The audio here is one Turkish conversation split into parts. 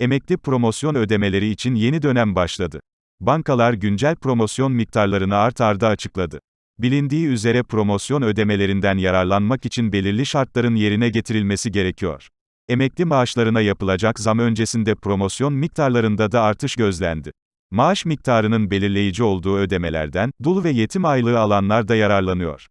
Emekli promosyon ödemeleri için yeni dönem başladı. Bankalar güncel promosyon miktarlarını art arda açıkladı. Bilindiği üzere promosyon ödemelerinden yararlanmak için belirli şartların yerine getirilmesi gerekiyor. Emekli maaşlarına yapılacak zam öncesinde promosyon miktarlarında da artış gözlendi. Maaş miktarının belirleyici olduğu ödemelerden, dul ve yetim aylığı alanlar da yararlanıyor.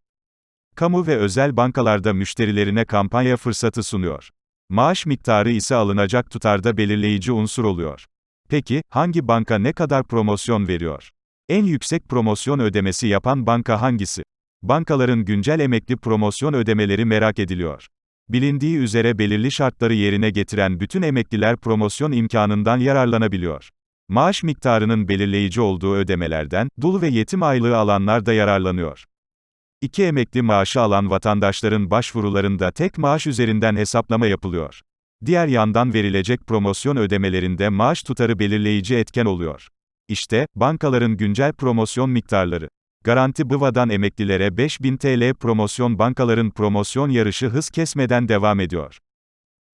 Kamu ve özel bankalarda müşterilerine kampanya fırsatı sunuyor. Maaş miktarı ise alınacak tutarda belirleyici unsur oluyor. Peki, hangi banka ne kadar promosyon veriyor? En yüksek promosyon ödemesi yapan banka hangisi? Bankaların güncel emekli promosyon ödemeleri merak ediliyor. Bilindiği üzere belirli şartları yerine getiren bütün emekliler promosyon imkanından yararlanabiliyor. Maaş miktarının belirleyici olduğu ödemelerden, dul ve yetim aylığı alanlar da yararlanıyor. İki emekli maaşı alan vatandaşların başvurularında tek maaş üzerinden hesaplama yapılıyor. Diğer yandan verilecek promosyon ödemelerinde maaş tutarı belirleyici etken oluyor. İşte, bankaların güncel promosyon miktarları. Garanti Bıva'dan emeklilere 5000 TL promosyon bankaların promosyon yarışı hız kesmeden devam ediyor.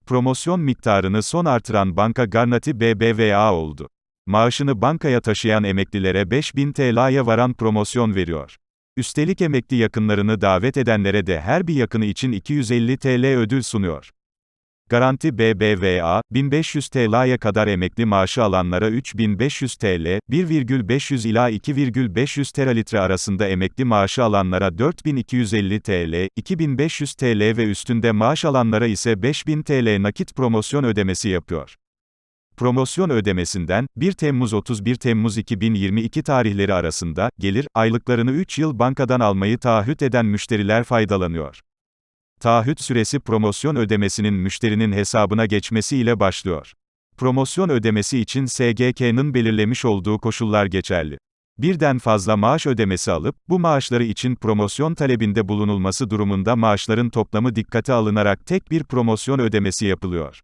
Promosyon miktarını son artıran banka Garanti BBVA oldu. Maaşını bankaya taşıyan emeklilere 5000 TL'ye varan promosyon veriyor. Üstelik emekli yakınlarını davet edenlere de her bir yakını için 250 TL ödül sunuyor. Garanti BBVA, 1500 TL'ye kadar emekli maaşı alanlara 3500 TL, 1,500 ila 2,500 teralitre arasında emekli maaşı alanlara 4250 TL, 2500 TL ve üstünde maaş alanlara ise 5000 TL nakit promosyon ödemesi yapıyor. Promosyon ödemesinden, 1 Temmuz-31 Temmuz 2022 tarihleri arasında, gelir, aylıklarını 3 yıl bankadan almayı taahhüt eden müşteriler faydalanıyor. Taahhüt süresi promosyon ödemesinin müşterinin hesabına geçmesi ile başlıyor. Promosyon ödemesi için SGK'nın belirlemiş olduğu koşullar geçerli. Birden fazla maaş ödemesi alıp, bu maaşları için promosyon talebinde bulunulması durumunda maaşların toplamı dikkate alınarak tek bir promosyon ödemesi yapılıyor.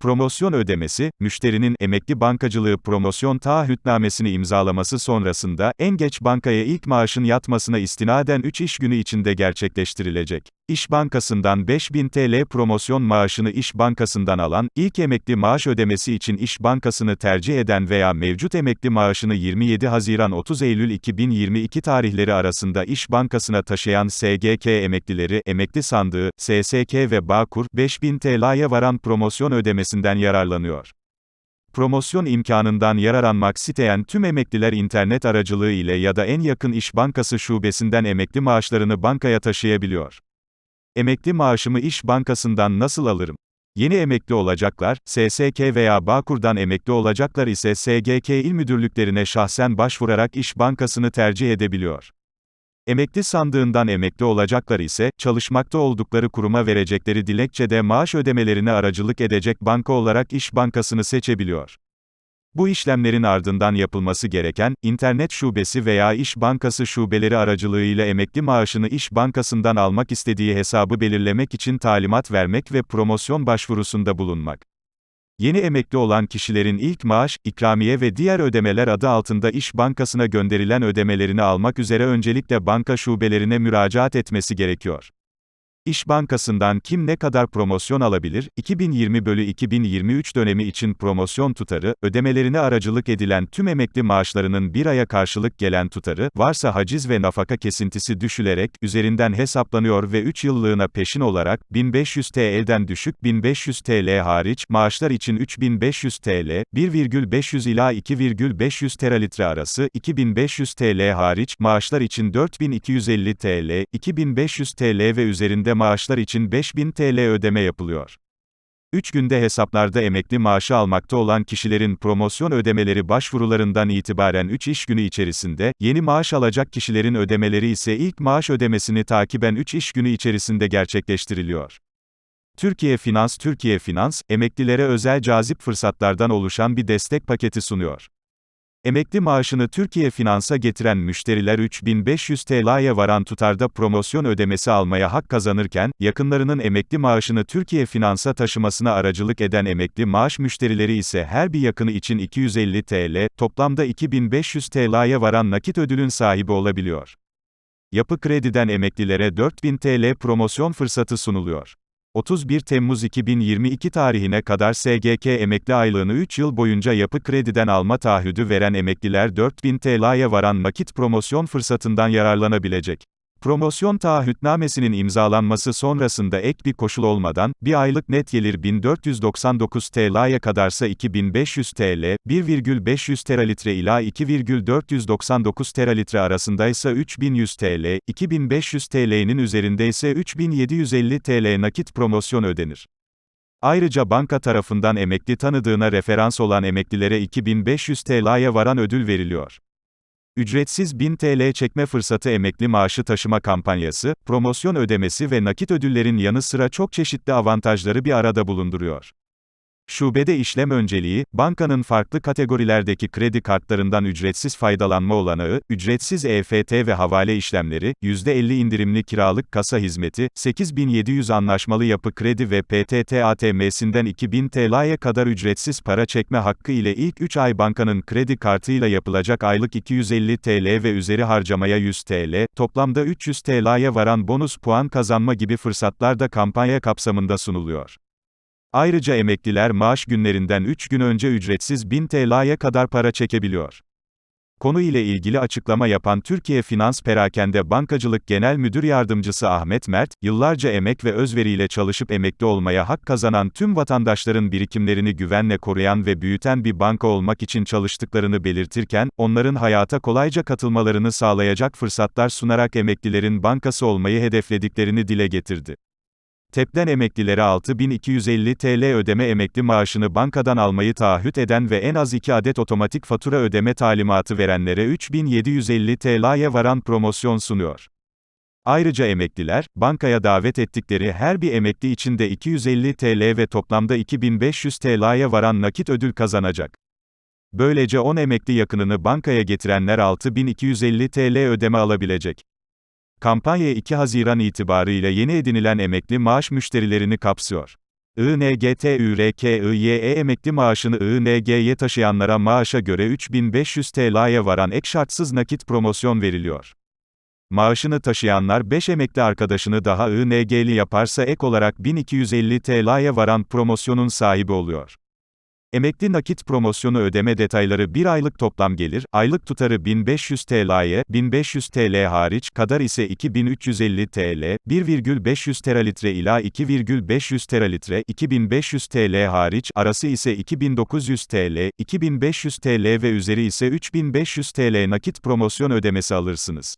Promosyon ödemesi, müşterinin emekli bankacılığı promosyon taahhütnamesini imzalaması sonrasında en geç bankaya ilk maaşın yatmasına istinaden 3 iş günü içinde gerçekleştirilecek. İş Bankası'ndan 5000 TL promosyon maaşını İş Bankası'ndan alan, ilk emekli maaş ödemesi için İş Bankası'nı tercih eden veya mevcut emekli maaşını 27 Haziran 30 Eylül 2022 tarihleri arasında İş Bankası'na taşıyan SGK emeklileri, emekli sandığı, SSK ve Bağkur, 5000 TL'ye varan promosyon ödemesinden yararlanıyor. Promosyon imkanından yararlanmak isteyen tüm emekliler internet aracılığı ile ya da en yakın İş Bankası şubesinden emekli maaşlarını bankaya taşıyabiliyor. Emekli maaşımı İş Bankası'ndan nasıl alırım? Yeni emekli olacaklar, SSK veya Bağkur'dan emekli olacaklar ise SGK il müdürlüklerine şahsen başvurarak İş Bankası'nı tercih edebiliyor. Emekli sandığından emekli olacaklar ise, çalışmakta oldukları kuruma verecekleri dilekçede maaş ödemelerine aracılık edecek banka olarak İş Bankası'nı seçebiliyor. Bu işlemlerin ardından yapılması gereken, internet şubesi veya İş Bankası şubeleri aracılığıyla emekli maaşını İş Bankası'ndan almak istediği hesabı belirlemek için talimat vermek ve promosyon başvurusunda bulunmak. Yeni emekli olan kişilerin ilk maaş, ikramiye ve diğer ödemeler adı altında İş Bankası'na gönderilen ödemelerini almak üzere öncelikle banka şubelerine müracaat etmesi gerekiyor. İş Bankası'ndan kim ne kadar promosyon alabilir? 2020 bölü 2023 dönemi için promosyon tutarı, ödemelerine aracılık edilen tüm emekli maaşlarının bir aya karşılık gelen tutarı, varsa haciz ve nafaka kesintisi düşülerek, üzerinden hesaplanıyor ve 3 yıllığına peşin olarak, 1500 TL'den düşük 1500 TL hariç, maaşlar için 3500 TL, 1,500 ila 2,500 teralitre arası, 2500 TL hariç, maaşlar için 4250 TL, 2500 TL ve üzerinde maaşlar için 5000 TL ödeme yapılıyor. 3 günde hesaplarda emekli maaşı almakta olan kişilerin promosyon ödemeleri başvurularından itibaren 3 iş günü içerisinde, yeni maaş alacak kişilerin ödemeleri ise ilk maaş ödemesini takiben 3 iş günü içerisinde gerçekleştiriliyor. Türkiye Finans Türkiye Finans, emeklilere özel cazip fırsatlardan oluşan bir destek paketi sunuyor. Emekli maaşını Türkiye Finans'a getiren müşteriler 3500 TL'ye varan tutarda promosyon ödemesi almaya hak kazanırken, yakınlarının emekli maaşını Türkiye Finans'a taşımasına aracılık eden emekli maaş müşterileri ise her bir yakını için 250 TL, toplamda 2500 TL'ye varan nakit ödülün sahibi olabiliyor. Yapı Kredi'den emeklilere 4000 TL promosyon fırsatı sunuluyor. 31 Temmuz 2022 tarihine kadar SGK emekli aylığını 3 yıl boyunca yapı krediden alma taahhüdü veren emekliler 4000 TL'ye varan nakit promosyon fırsatından yararlanabilecek. Promosyon taahhütnamesinin imzalanması sonrasında ek bir koşul olmadan, bir aylık net gelir 1499 TL'ye kadarsa 2500 TL, 1,500 teralitre ila 2,499 teralitre arasındaysa 3100 TL, 2500 TL'nin üzerindeyse 3750 TL nakit promosyon ödenir. Ayrıca banka tarafından emekli tanıdığına referans olan emeklilere 2500 TL'ye varan ödül veriliyor. Ücretsiz 1000 TL çekme fırsatı emekli maaşı taşıma kampanyası, promosyon ödemesi ve nakit ödüllerin yanı sıra çok çeşitli avantajları bir arada bulunduruyor. Şubede işlem önceliği, bankanın farklı kategorilerdeki kredi kartlarından ücretsiz faydalanma olanağı, ücretsiz EFT ve havale işlemleri, %50 indirimli kiralık kasa hizmeti, 8700 anlaşmalı yapı kredi ve PTT ATM'sinden 2000 TL'ye kadar ücretsiz para çekme hakkı ile ilk 3 ay bankanın kredi kartıyla yapılacak aylık 250 TL ve üzeri harcamaya 100 TL, toplamda 300 TL'ye varan bonus puan kazanma gibi fırsatlar da kampanya kapsamında sunuluyor. Ayrıca emekliler maaş günlerinden 3 gün önce ücretsiz 1000 TL'ye kadar para çekebiliyor. Konu ile ilgili açıklama yapan Türkiye Finans Perakende Bankacılık Genel Müdür Yardımcısı Ahmet Mert, yıllarca emek ve özveriyle çalışıp emekli olmaya hak kazanan tüm vatandaşların birikimlerini güvenle koruyan ve büyüten bir banka olmak için çalıştıklarını belirtirken, onların hayata kolayca katılmalarını sağlayacak fırsatlar sunarak emeklilerin bankası olmayı hedeflediklerini dile getirdi. TEP'ten emeklilere 6250 TL ödeme emekli maaşını bankadan almayı taahhüt eden ve en az 2 adet otomatik fatura ödeme talimatı verenlere 3750 TL'ye varan promosyon sunuyor. Ayrıca emekliler, bankaya davet ettikleri her bir emekli için de 250 TL ve toplamda 2500 TL'ye varan nakit ödül kazanacak. Böylece 10 emekli yakınını bankaya getirenler 6250 TL ödeme alabilecek. Kampanya 2 Haziran itibarıyla yeni edinilen emekli maaş müşterilerini kapsıyor. INGTÜRKIYE emekli maaşını ING'ye taşıyanlara maaşa göre 3500 TL'ye varan ek şartsız nakit promosyon veriliyor. Maaşını taşıyanlar 5 emekli arkadaşını daha ING'li yaparsa ek olarak 1250 TL'ye varan promosyonun sahibi oluyor. Emekli nakit promosyonu ödeme detayları 1 aylık toplam gelir, aylık tutarı 1500 TL'ye, 1500 TL hariç kadar ise 2350 TL, 1,500 teralitre ila 2,500 teralitre, 2500 TL hariç arası ise 2900 TL, 2500 TL ve üzeri ise 3500 TL nakit promosyon ödemesi alırsınız.